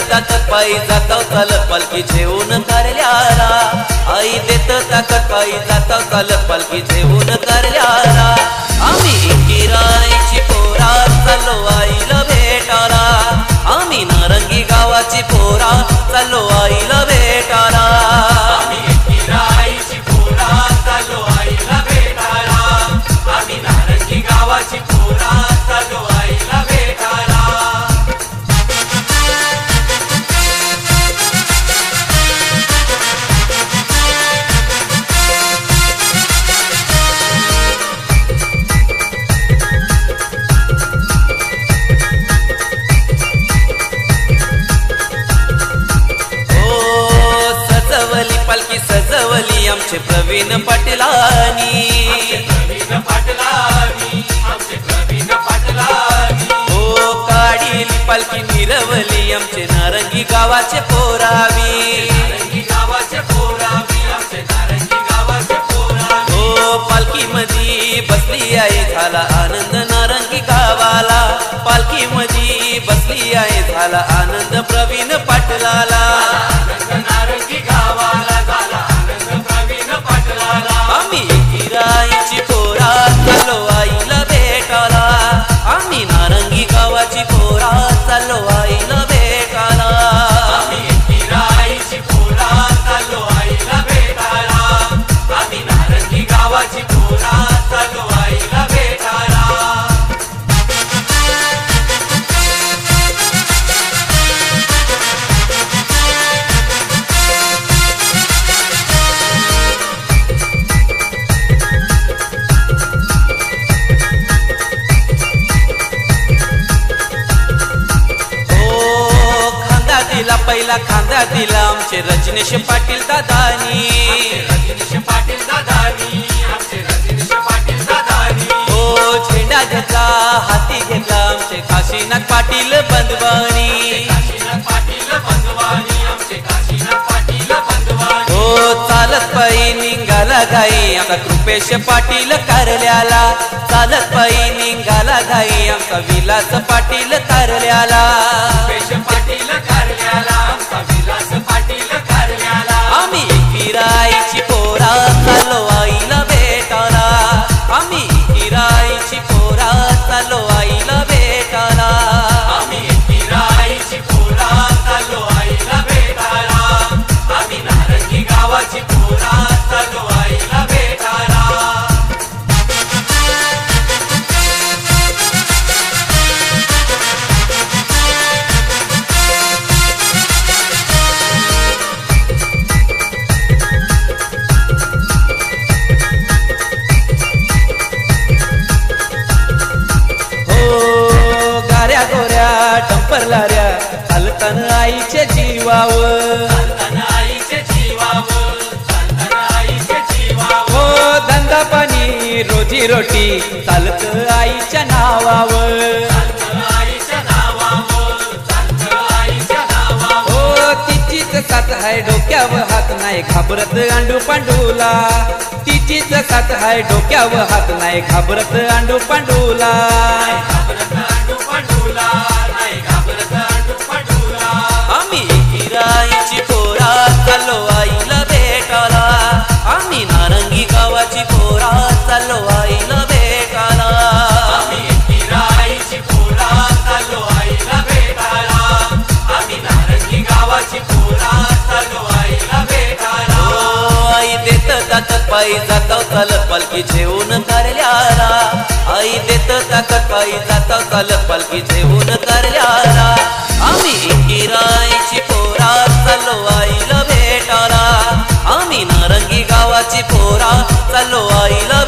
पायी जाता चालत पालखी जेवून करल्याला आई देत ताकद पायी जाता चालत पालखी जेवून करल्याला आम्ही किरायची पोरा चालो आईला भेटाला आम्ही नारंगी गावाची पोरा चालो आई आमचे प्रवीण पाटलानी. हो काढील पालखी मिरवली आमचे नारंगी गावाचे पोरावी. हो पालखी मधी बसली आई झाला आनंद नारंगी गावाला. पालखी मधी बसली आई झाला आनंद प्रवीण पाटलाला. दिला खांदा दिला आमचे रजनीश पाटील दादानी. रजनीश पाटील दादानी आमचे पाटील दादानी हो झेंडा घेतला हाती घेतला आमचे काशीनाथ पाटील बंदवानी पाटील बंधवानी हो चालत पायी निघाला घाई आमचा कृपेश पाटील कारल्याला. चालत पायी निघाला घाई आमचा विलास पाटील कारल्याला पाटील कारल्याला. आमचा परलाऱ्या लाऱ्या आईच्या जीवावर. आईचे जीवावर हो धंदा पाणी रोजी रोटी चालत आईच्या नावावर. संतान आईच्या हो तिचीच साथ आहे डोक्यावर हात नाही घाबरत अंडू पांडूला. तिचीच साथ हाय डोक्यावर हात नाही घाबरत अंडू पांडूला घाबरत अंडू पांडूला. पायी जातो चालत पालखी जेवून करल्याला. आई देत ताकद पायी जातो चालत पालखी जेवून करल्याला. आम्ही किरायची पोरा चालो आईला भेटाला आम्ही नारंगी गावाची पोरा चालो आईला